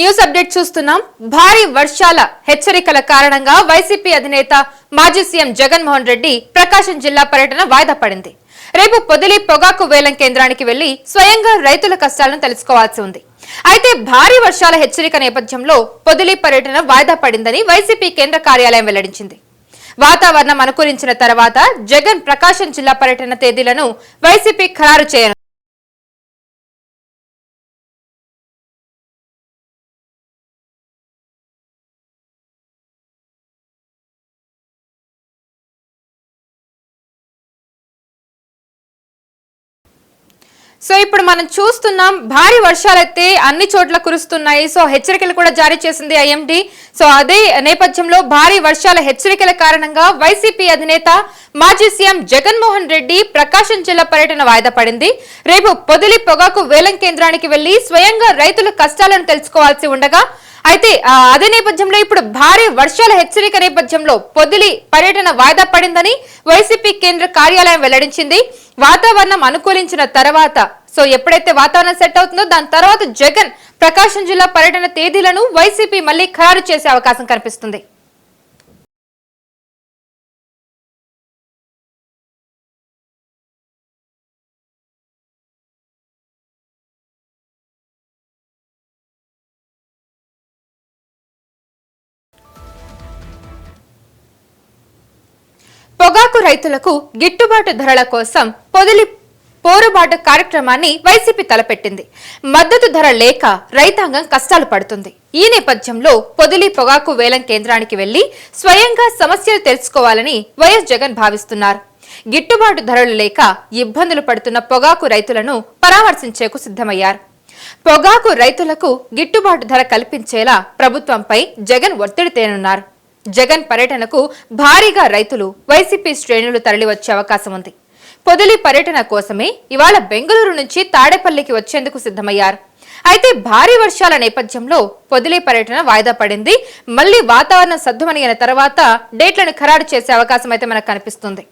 News update చూస్తున్నాం. భారీ వర్షాల హెచ్చరికల కారణంగా వైసీపీ అధినేత మాజీ సీఎం జగన్మోహన్ రెడ్డి ప్రకాశం జిల్లా పర్యటన వాయిదా పడింది. రేపు పొదిలి పొగాకు వేలం కేంద్రానికి వెళ్ళి స్వయంగా రైతుల కష్టాలను తెలుసుకోవాల్సి ఉంది. అయితే భారీ వర్షాల హెచ్చరిక నేపథ్యంలో పొదిలి పర్యటన వాయిదా పడిందని వైసీపీ కేంద్ర కార్యాలయం వెల్లడించింది. వాతావరణం అనుకూలించిన తర్వాత జగన్ ప్రకాశం జిల్లా పర్యటన తేదీలను వైసీపీ ఖరారు చేయనుంది. సో ఇప్పుడు మనం చూస్తున్నాం భారీ వర్షాలైతే అన్ని చోట్ల కురుస్తున్నాయి. సో హెచ్చరికలు కూడా జారీ చేసింది ఐఎండి. సో అదే నేపథ్యంలో భారీ వర్షాల హెచ్చరికల కారణంగా వైసీపీ అధినేత మాజీ సీఎం జగన్మోహన్ రెడ్డి ప్రకాశం జిల్లా పర్యటన వాయిదా పడింది. రేపు పొదిలి పొగాకు వేలం కేంద్రానికి వెళ్ళి స్వయంగా రైతుల కష్టాలను తెలుసుకోవాల్సి ఉండగా అయితే అదే నేపథ్యంలో ఇప్పుడు భారీ వర్షాల హెచ్చరిక నేపథ్యంలో పొదిలి పర్యటన వాయిదా పడిందని వైసీపీ కేంద్ర కార్యాలయం వెల్లడించింది. వాతావరణం అనుకూలించిన తర్వాత సో ఎప్పుడైతే వాతావరణం సెట్ అవుతుందో దాని తర్వాత జగన్ ప్రకాశం జిల్లా పర్యటన తేదీలను వైసీపీ మళ్ళీ ఖరారు చేసే అవకాశం కనిపిస్తుంది. రైతులకు గిట్టుబాటు ధరల కోసం పొదిలి పోరుబాటు కార్యక్రమాన్ని వైసీపీ తలపెట్టింది. మద్దతు ధర లేక రైతాంగం కష్టాలు పడుతుంది. ఈ నేపథ్యంలో పొదిలి పొగాకు వేలం కేంద్రానికి వెళ్ళి స్వయంగా సమస్యలు తెలుసుకోవాలని వైఎస్ జగన్ భావిస్తున్నారు. గిట్టుబాటు ధరలు లేక ఇబ్బందులు పడుతున్న పొగాకు రైతులను పరామర్శించేకు సిద్ధమయ్యారు. పొగాకు రైతులకు గిట్టుబాటు ధర కల్పించేలా ప్రభుత్వంపై జగన్ ఒత్తిడి తేనున్నారు. జగన్ పర్యటనకు భారీగా రైతులు వైసీపీ శ్రేణులు తరలివచ్చే అవకాశం ఉంది. పొదిలి పర్యటన కోసమే ఇవాళ బెంగళూరు నుంచి తాడేపల్లికి వచ్చేందుకు సిద్ధమయ్యారు. అయితే భారీ వర్షాల నేపథ్యంలో పొదిలి పర్యటన వాయిదా పడింది. మళ్ళీ వాతావరణం సద్దుమణిగిన తర్వాత డేట్లను ఖరారు చేసే అవకాశం అయితే మనకు కనిపిస్తుంది.